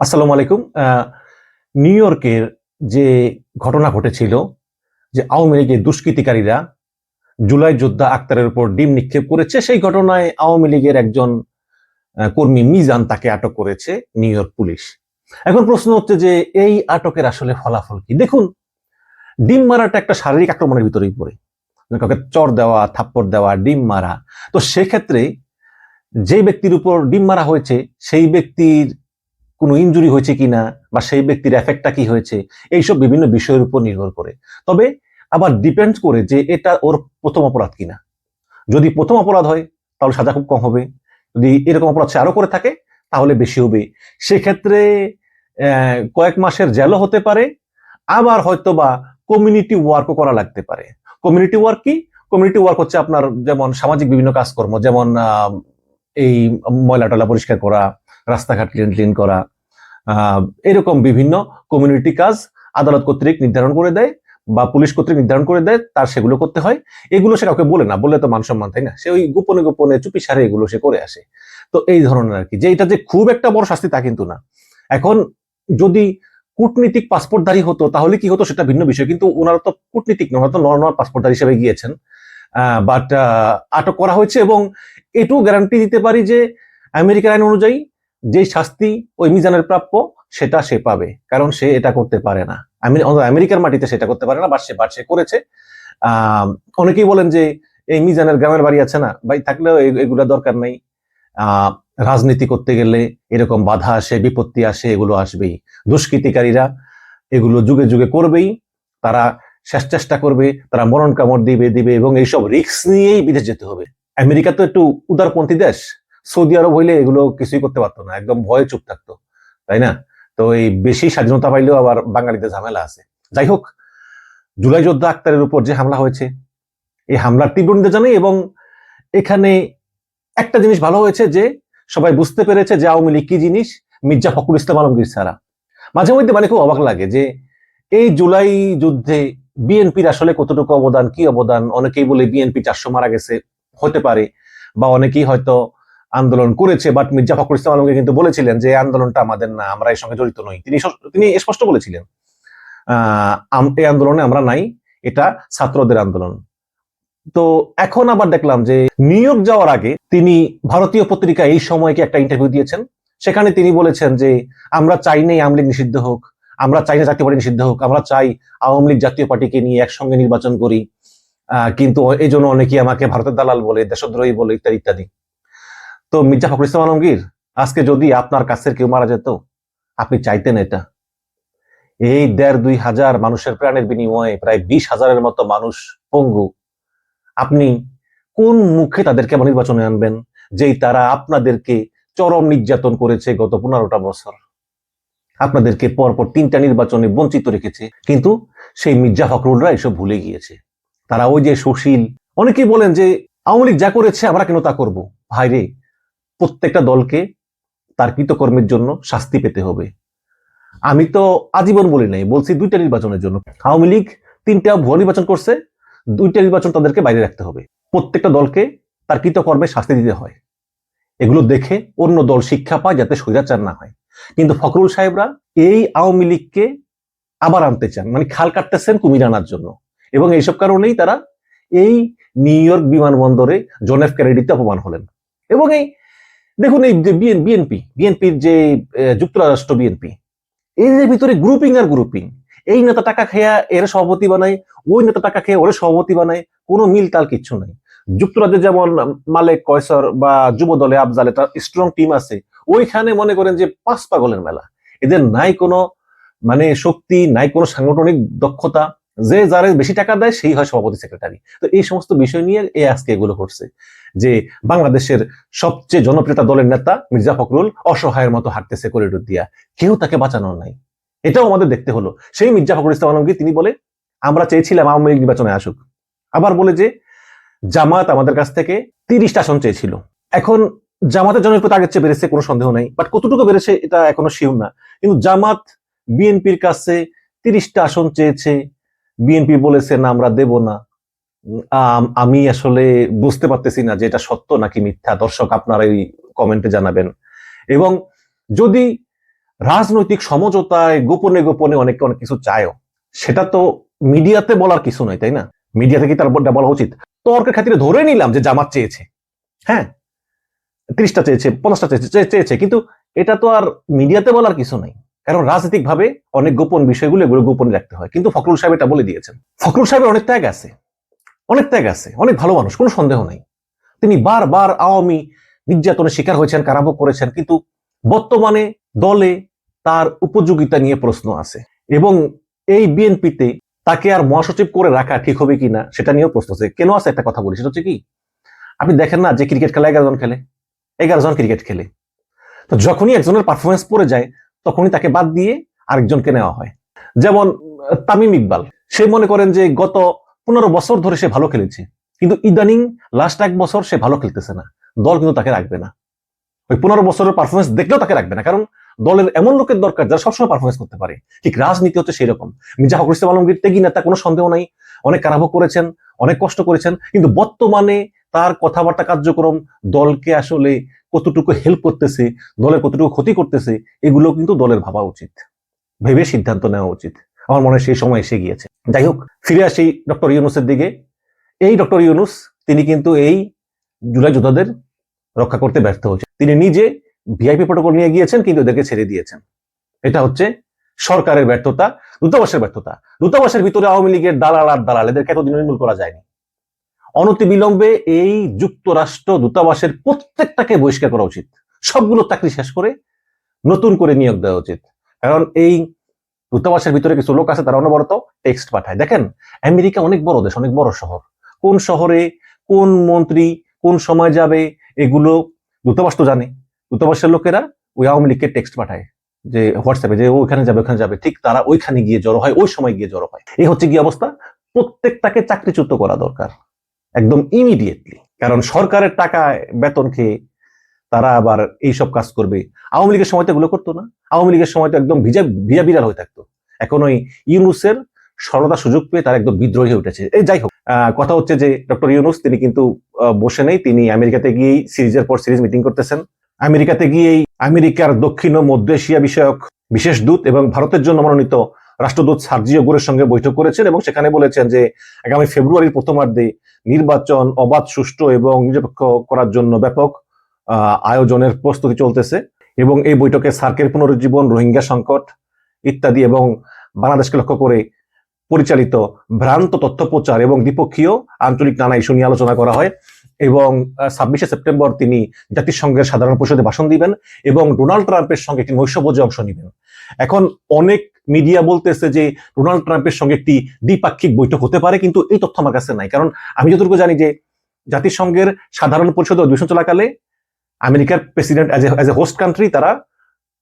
আসসালামু আলাইকুম। নিউ ইয়র্কের যে ঘটনা ঘটেছিল, যে আওয়ামী লীগের দুষ্কৃতিকারীরা জুলাই যোদ্ধা আক্তারের উপর ডিম নিক্ষেপ করেছে, সেই ঘটনায় আওয়ামী লীগের একজন কর্মী মিজান তাকে আটক করেছে নিউ ইয়র্ক পুলিশ। এখন প্রশ্ন হচ্ছে যে, এই আটকের আসলে ফলাফল কি? দেখুন, ডিম মারাটা একটা শারীরিক আক্রমণের ভিতরেই পড়ে। কাউকে চর দেওয়া, থাপ্পড় দেওয়া, ডিম মারা, তো সেক্ষেত্রে যে ব্যক্তির উপর ডিম মারা হয়েছে, সেই ব্যক্তির কোনো ইনজুরি হয়েছে কিনা বা সেই ব্যক্তির এফেক্টটা কি হয়েছে, এইসব বিভিন্ন বিষয়ের উপর নির্ভর করে। তবে আবার ডিপেন্ড করে যে এটা ওর প্রথম অপরাধ কিনা। যদি প্রথম অপরাধ হয়, তাহলে সাজা খুব কম হবে। যদি এরকম অপরাধ সে আরও করে থাকে, তাহলে বেশি হবে। সেক্ষেত্রে কয়েক মাসের জেলও হতে পারে, আবার হয়তো বা কমিউনিটি ওয়ার্কও করা লাগতে পারে। কমিউনিটি ওয়ার্ক কি? কমিউনিটি ওয়ার্ক হচ্ছে আপনার যেমন সামাজিক বিভিন্ন কাজকর্ম, যেমন এই ময়লা টলা পরিষ্কার করা রাস্তাঘাট ক্লিন ক্লিন করা এরকম বিভিন্ন কমিউনিটি কাজ আদালত কর্তৃক নির্ধারণ করে দেয় বা পুলিশ কর্তৃক নির্ধারণ করে দেয়, তার সেগুলো করতে হয়। এগুলো সে কাউকে বলে না, বললে তো মান সম্মান তাই না। সে ওই গোপনে গোপনে চুপি সারে এগুলো সে করে আসে। তো এই ধরনের আর কি যে এটা যে খুব একটা বড় শাস্তি তা কিন্তু না। এখন যদি কূটনীতিক পাসপোর্টধারী হতো, তাহলে কি হতো সেটা ভিন্ন বিষয়। কিন্তু ওনারা তো কূটনীতিক নয় তো নর্মাল পাসপোর্টধারী হিসেবে গিয়েছেন। বাট আটক করা হয়েছে এবং এটুকু গ্যারান্টি দিতে পারি যে আমেরিকার আইন অনুযায়ী যে শাস্তি ওই মিজানের প্রাপ্য, সেটা সে পাবে, কারণ সে এটা করতে পারে না। আমি আমেরিকার মাটিতে সেটা করতে পারে না বাট সে বাট সে করেছে। অনেকেই বলেন যে এই মিজানের গ্রামের বাড়ি আছে না, ভাই, থাকলেও এগুলো দরকার নাই। আহ রাজনীতি করতে গেলে এরকম বাধা আসে, বিপত্তি আসে, এগুলো আসবেই। দুষ্কৃতিকারীরা এগুলো যুগে যুগে করবেই, তারা শেষ চেষ্টা করবে, তারা মরণ কামড় দিবে দিবে, এবং এইসব রিস্ক নিয়েই বিদেশ যেতে হবে। আমেরিকা তো একটু উদারপন্থী দেশ। সৌদি আরব হইলে এগুলো কিছুই করতে পারতো না, একদম ভয়ে চুপ থাকতো, তাই না? তো এই বেশি স্বাধীনতা পাইলেও আবার বাঙালিদের ঝামেলা আছে। যাই হোক, জুলাই যোদ্ধা আক্তারের উপর যে হামলা হয়েছে, এই হামলার তীব্র নিন্দা জানাই এবং এখানে একটা জিনিস ভালো হয়েছে যে সবাই বুঝতে পেরেছে যে আওয়ামী লীগ কি জিনিস? মির্জা ফখরুল ইসলাম আলমগীর ছাড়া। মাঝে মধ্যে মানে খুব অবাক লাগে যে এই জুলাই যুদ্ধে বিএনপির আসলে কতটুকু অবদান, কি অবদান? অনেকেই বলে বিএনপি চারশো মারা গেছে, হতে পারে, বা অনেকেই হয়তো আন্দোলন করেছে বাট মির্জা ফখরুল ইসলাম আলমগীর কিন্তু বলেছিলেন যে আন্দোলনটা আমাদের না, আমরা এর সঙ্গে জড়িত নই। তিনি তিনি স্পষ্ট বলেছিলেন, আহ এই আন্দোলনে আমরা নাই, এটা ছাত্রদের আন্দোলন। তো এখন আবার দেখলাম যে নিউ ইয়র্ক যাওয়ার আগে তিনি ভারতীয় পত্রিকা এই সময়কে একটা ইন্টারভিউ দিয়েছেন। সেখানে তিনি বলেছেন যে, আমরা চাই নেই আওয়ামী লীগ নিষিদ্ধ হোক, আমরা চাই না জাতীয় পার্টি নিষিদ্ধ হোক, আমরা চাই আওয়ামী লীগ জাতীয় পার্টিকে নিয়ে একসঙ্গে নির্বাচন করি। কিন্তু এই জন্য অনেকেই আমাকে ভারতের দালাল বলে, দেশদ্রোহী বলে, ইত্যাদি ইত্যাদি। তো মির্জা ফখরুল ইসলাম আলমগীর, আজকে যদি আপনার কাছের কেউ মারা যেত, আপনি চাইতেন এটা? এই দেড় দুই হাজার মানুষের প্রাণের বিনিময়ে প্রায় বিশ হাজারের মতো মানুষ পঙ্গু। আপনি কোন মুখে তাদেরকে নির্বাচনে আনবেন, যেই তারা আপনাদেরকে চরম নির্যাতন করেছে গত পনেরোটা বছর? আপনাদেরকে পরপর তিনটা নির্বাচনে বঞ্চিত রেখেছে, কিন্তু সেই মির্জা ফখরুলরা এসব ভুলে গিয়েছে। তারা ওই যে সুশীল, অনেকেই বলেন যে আওয়ামী লীগ যা করেছে আমরা কেন তা করব? ভাইরে প্রত্যেকটা দলকে তার কৃতকর্মের জন্য শাস্তি পেতে হবে। আমি তো আজীবন বলি নাই, বলছি দুইটা নির্বাচনের জন্য। আওয়ামী লীগ তিনটা ভুয়া নির্বাচন করছে, দুইটা নির্বাচন তাদেরকে বাইরে রাখতে হবে। প্রত্যেকটা দলকে তার কৃতকর্মে শাস্তি দিতে হয়। এগুলো দেখে অন্য দল শিক্ষা পায় যাতে স্বৈরাচার না হয়। কিন্তু ফখরুল সাহেবরা এই আওয়ামী লীগকে আবার আনতে চান মানে খাল কাটতেছেন কুমির আনার জন্য। এবং এইসব কারণেই তারা এই নিউ ইয়র্ক বিমানবন্দরে জন এফ ক্যানেডিতে অপমান হলেন। এবং এই দেখুন এই যে বিএনপি বিএনপির যে যুক্তরাষ্ট্র বিএনপি যে ভিতরে গ্রুপিং আর গ্রুপিং এই নেতা টাকা খেয়া এর সভাপতি বানায়, ওই নেতা টাকা খেয়ে ওরে সভাপতি বানায়, কোনো মিল তাল কিচ্ছু নাই। যুক্তরাজ্যে যেমন মালেক, কয়সর বা যুব দলে আফজাল একটা স্ট্রং টিম আছে, ওইখানে মনে করেন যে পাঁচ পাগলের মেলা। এদের নাই কোনো মানে শক্তি, নাই কোনো সাংগঠনিক দক্ষতা যে যারা বেশি টাকা দেয়, সেই হয় সভাপতি সেক্রেটারি তো এই সমস্ত বিষয় নিয়ে এ আজকে এগুলো করছে যে বাংলাদেশের সবচেয়ে জনপ্রিয়তা দলের নেতা মির্জা ফখরুল অসহায়ের মতো হাঁটতেছে করিডোর দিয়া। কেউ তাকে বাঁচানোর নাই। এটাও আমাদের দেখতে হলো। সেই মির্জা ফখরুল ইসলাম আলমগীর, তিনি বলে, আমরা চেয়েছিলাম আওয়ামী লীগ নির্বাচনে আসুক। আবার বলে যে, জামাত আমাদের কাছ থেকে তিরিশটা আসন চেয়েছিল। এখন জামাতের জনপ্রিয়তা আগের চেয়ে বেড়েছে, কোনো সন্দেহ নাই। বাট কতটুকু বেড়েছে, এটা এখনও শিওর না। কিন্তু জামাত, বিএনপির কাছে তিরিশটা আসন চেয়েছে। বিএনপি বলেছে, না, আমরা দেব না। আমি আসলে বুঝতে পারতেছি না যে এটা সত্য নাকি মিথ্যা। দর্শক, আপনারা এই কমেন্টে জানাবেন। এবং যদি রাজনৈতিক সমঝোতায় গোপনে গোপনে অনেকে অনেক কিছু চায়ও, সেটা তো মিডিয়াতে বলার কিছু নয়, তাই না? মিডিয়াতে কি তার বলা উচিত। তর্কের খাতিরে ধরে নিলাম যে জামাত চেয়েছে। হ্যাঁ ত্রিশটা চেয়েছে, পঞ্চাশটা চেয়েছে চেয়েছে। কিন্তু এটা তো আর মিডিয়াতে বলার কিছু নাই। কারণ রাজনৈতিক ভাবে অনেক গোপন বিষয়গুলো এগুলো গোপনে রাখতে হয়। কিন্তু ফখরুল সাহেব এটা বলে দিয়েছেন। ফখরুল সাহেবের অনেক ত্যাগ আছে। অনেক ত্যাগ আছে। অনেক ভালো মানুষ, কোনো সন্দেহ নাই। তিনি বারবার আওয়ামী নির্যাতনের শিকার হয়েছেন, কারাভোগ করেছেন, কিন্তু বর্তমানে দলে তার উপযোগিতা নিয়ে প্রশ্ন আছে। এবং এই বিএনপিতে তাকে আর মহাসচিব করে রাখা ঠিক হবে কিনা সেটা নিয়েও প্রশ্ন আছে। কেন আছে একটা কথা বলি, সেটা হচ্ছে কি? আপনি দেখেন না যে ক্রিকেট খেলা এগারো জন খেলে? এগারো জন ক্রিকেট খেলে। তো যখনই একজনের পারফরমেন্স পড়ে যায় তখনই তাকে বাদ দিয়ে আরেকজনকে নেওয়া হয়। যেমন, তামিম ইকবাল। সে মনে করেন যে গত পনেরো বছর ধরে সে ভালো খেলেছে। কিন্তু ইদানিং লাস্ট এক বছর সে ভালো খেলতেছে না। দল কিন্তু তাকে রাখবে না। ওই পনেরো বছরের পারফরমেন্স দেখলেও তাকে রাখবে না। কারণ দলের এমন লোকের দরকার যারা সবসময় পারফরমেন্স করতে পারে। ঠিক রাজনীতি হচ্ছে সেই রকম মির্জা ফখরুল ইসলাম আলমগীর ত্যাগী নেতা কোনো সন্দেহ নাই? অনেক কারাভোগ করেছেন, অনেক কষ্ট করেছেন। কিন্তু বর্তমানে তার কথাবার্তা কার্যক্রম, দলকে আসলে কতটুকু হেল্প করতেছে, দলের কতটুকু ক্ষতি করতেছে, এগুলো কিন্তু দলের ভাবা উচিত। ভেবে সিদ্ধান্ত নেওয়া উচিত। আমার মনে সেই সময় এসে গিয়েছে। যাই হোক, ফিরে আসি ডক্টর ইউনুসের দিকে। এই ডক্টর ইউনুস, তিনি কিন্তু এই জুলাই যোদ্ধাদের রক্ষা করতে ব্যর্থ হয়েছে। তিনি নিজে ভিআইপি প্রোটোকল নিয়ে গিয়েছেন, কিন্তু এদেরকে ছেড়ে দিয়েছেন। এটা হচ্ছে সরকারের ব্যর্থতা, দূতাবাসের ব্যর্থতা। দূতাবাসের ভিতরে আওয়ামী লীগের দালাল আর দালাল এদেরকে এতদিন নির্মূল করা যায়নি। অনতি বিলম্বে এই যুক্তরাষ্ট্র দূতাবাসের প্রত্যেকটাকে বহিষ্কার করা উচিত। সবগুলো চাকরি শেষ করে নতুন করে নিয়োগ দেওয়া উচিত। কারণ এই দূতাবাসের ভিতরে কিছু লোক আছে, তারা অনবরত টেক্সট পাঠায়। দেখেন, আমেরিকা অনেক বড় দেশ, অনেক বড় শহর। কোন শহরে কোন মন্ত্রী কোন সময় যাবে, এগুলো দূতাবাস তো জানে। দূতাবাসের লোকেরা ওই আওয়ামী লীগকে টেক্সট পাঠায় যে হোয়াটসঅ্যাপে যে ওইখানে যাবে, ওখানে যাবে। ঠিক তারা ওইখানে গিয়ে জড়ো হয়, ওই সময় গিয়ে জড়ো হয়। এই হচ্ছে কি অবস্থা? প্রত্যেকটাকে চাকরিচ্যুত করা দরকার। একদম ইমিডিয়েটলি কারণ সরকারের টাকায় বেতন খেয়ে তারা আবার এইসব কাজ করবে। আওয়ামী লীগের সময় তো এগুলো করতো না। আওয়ামী লীগের সময় তো একদম ভিজা ভিজা বিড়াল হয়ে থাকতো। এখন ওই ইউনুসের সরলতা সুযোগ পেয়ে তার একদম বিদ্রোহী হয়ে উঠেছে। এই যাই হোক কথা হচ্ছে যে ডক্টর ইউনুস, তিনি কিন্তু বসে নেই। তিনি আমেরিকাতে গিয়েই সিরিজের পর সিরিজ মিটিং করতেছেন। আমেরিকাতে গিয়েই আমেরিকার দক্ষিণ ও মধ্য এশিয়া বিষয়ক বিশেষ দূত এবং ভারতের জন্য মনোনীত রাষ্ট্রদূত সার্জিও গোরের সঙ্গে বৈঠক করেছেন এবং সেখানে বলেছেন যে আগামী ফেব্রুয়ারির প্রথমার্ধে নির্বাচন অবাধ, সুষ্ঠু এবং নিরপেক্ষ করার জন্য ব্যাপক আয়োজনের প্রস্তুতি চলতেছে এবং এই বৈঠকে সার্কের পুনরুজ্জীবন, রোহিঙ্গা সংকট ইত্যাদি এবং বাংলাদেশকে লক্ষ্য করে পরিচালিত ভ্রান্ত তথ্য প্রচার এবং দ্বিপক্ষীয় আঞ্চলিক নানা ইস্যু নিয়ে আলোচনা করা হয় এবং ছাব্বিশে সেপ্টেম্বর তিনি জাতিসংঘের সাধারণ পরিষদে ভাষণ দিবেন এবং ডোনাল্ড ট্রাম্পের সঙ্গে একটি নৈশভোজে অংশ নেবেন। এখন অনেক মিডিয়া বলতেছে যে ডোনাল্ড ট্রাম্পের সঙ্গে একটি দ্বিপাক্ষিক বৈঠক হতে পারে, কিন্তু এই তথ্য আমার কাছে নাই। কারণ আমি যতটুকু জানি যে জাতিসংঘের সাধারণ পরিষদ অধিবেশন চলাকালে আমেরিকার president as a host country তারা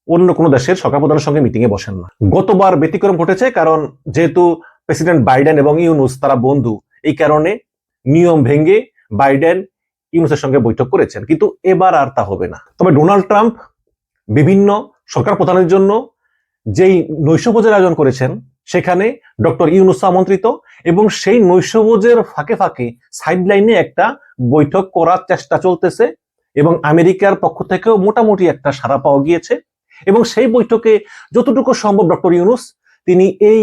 অন্য কোনো দেশের সরকার প্রধানের সঙ্গে মিটিং এ বসেন না। গতবার ব্যতিক্রম ঘটেছে, কারণ যেহেতু প্রেসিডেন্ট বাইডেন এবং ইউনুস তারা বন্ধু, এই কারণে নিয়ম ভেঙে বাইডেন ইউনুসের সঙ্গে বৈঠক করেছেন। কিন্তু এবার আর তা হবে না। তবে ডোনাল্ড ট্রাম্প বিভিন্ন সরকার প্রধানের জন্য যেই নৈশভোজের আয়োজন করেছেন, সেখানে ডক্টর ইউনুস আমন্ত্রিত এবং সেই নৈশভোজের ফাঁকে ফাঁকে সাইডলাইনে একটা বৈঠক করার চেষ্টা চলতেছে এবং আমেরিকার পক্ষ থেকেও মোটামুটি একটা সাড়া পাওয়া গিয়েছে। এবং সেই বৈঠকে যতটুকু সম্ভব ডক্টর ইউনুস, তিনি এই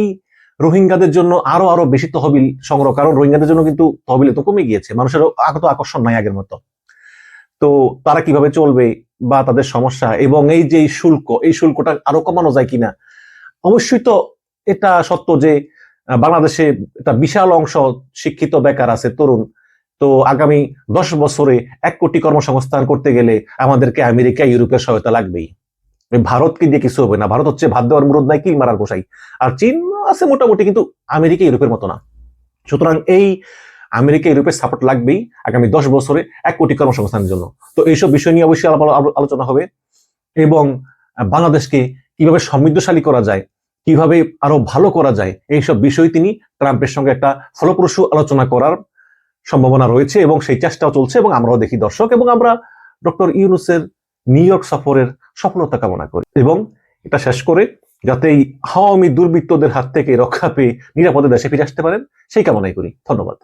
রোহিঙ্গাদের জন্য আরও আরও বেশি তহবিল সংগ্রহ, কারণ রোহিঙ্গাদের জন্য কিন্তু তহবিল তো কমে গিয়েছে মানুষের আগত আকর্ষণ নাই আগের মতো। তো তারা কীভাবে চলবে বা তাদের সমস্যা এবং এই যে শুল্ক, এই শুল্কটা আরও কমানো যায় কিনা? অবশ্যই তো এটা সত্য যে বাংলাদেশে একটা বিশাল অংশ শিক্ষিত বেকার আছে, তরুণ। তো আগামী দশ বছরে এক কোটি কর্মসংস্থান করতে গেলে আমাদেরকে আমেরিকা, ইউরোপের সহায়তা লাগবেই। ভারতকে দিয়ে কিছু হবে না? ভারত হচ্ছে ভাত দেওয়ার মুরদ নাই, কিল মারার গোসাই। আর চীন আছে মোটামুটি, কিন্তু আমেরিকা, ইউরোপের মতো না। সুতরাং এই আমেরিকা ইউরোপের সাপোর্ট লাগবেই আগামী দশ বছরে এক কোটি কর্মসংস্থানের জন্য। তো এইসব বিষয় নিয়ে অবশ্যই আলোচনা হবে এবং বাংলাদেশকে কীভাবে সমৃদ্ধশালী করা যায়, কীভাবে আরও ভালো করা যায়, এইসব বিষয় তিনি ট্রাম্পের সঙ্গে একটা ফলপ্রসূ আলোচনা করার সম্ভাবনা রয়েছে এবং সেই চেষ্টাও চলছে এবং আমরাও দেখি দর্শক এবং আমরা ডক্টর ইউনুসের নিউ ইয়র্ক সফরের সফলতা কামনা করি। এবং এটা শেষ করে যাতে এই হাওয়ামি দুর্বৃত্তদের হাত থেকে রক্ষা পেয়ে নিরাপদে দেশে ফিরে আসতে পারেন। সেই কামনাই করি। ধন্যবাদ।